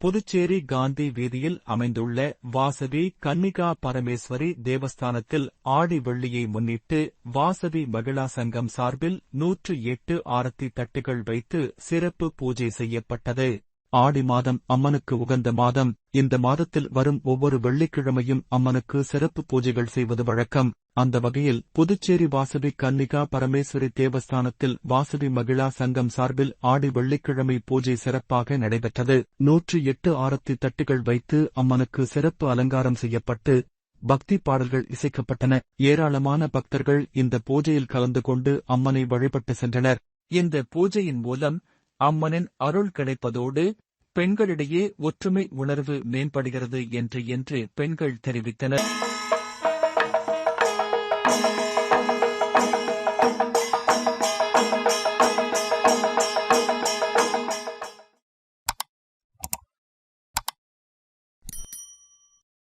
புதுச்சேரி காந்தி வீதியில் அமைந்துள்ள வாசவி கன்னிகா பரமேஸ்வரி தேவஸ்தானத்தில் ஆடி வெள்ளியை முன்னிட்டு வாசவி மகிழா சங்கம் சார்பில் நூற்று எட்டு ஆரத்தி தட்டுகள் வைத்து சிறப்பு பூஜை செய்யப்பட்டது. ஆடி மாதம் அம்மனுக்கு உகந்த மாதம். இந்த மாதத்தில் வரும் ஒவ்வொரு வெள்ளிக்கிழமையும் அம்மனுக்கு சிறப்பு பூஜைகள் செய்வது வழக்கம். அந்த வகையில் புதுச்சேரி வாசவி கன்னிகா பரமேஸ்வரி தேவஸ்தானத்தில் வாசவி மகிழா சங்கம் சார்பில் ஆடி வெள்ளிக்கிழமை பூஜை சிறப்பாக நடைபெற்றது. நூற்று எட்டு ஆரத்தி தட்டுகள் வைத்து அம்மனுக்கு சிறப்பு அலங்காரம் செய்யப்பட்டு பக்தி பாடல்கள் இசைக்கப்பட்டன. ஏராளமான பக்தர்கள் இந்த பூஜையில் கலந்து கொண்டு அம்மனை வழிபட்டு சென்றனர். இந்த பூஜையின் மூலம் அம்மனின் அருள் கிடைப்பதோடு பெண்களிடையே ஒற்றுமை உணர்வு மேம்படுகிறது என்று என்று பெண்கள் தெரிவித்தனர்.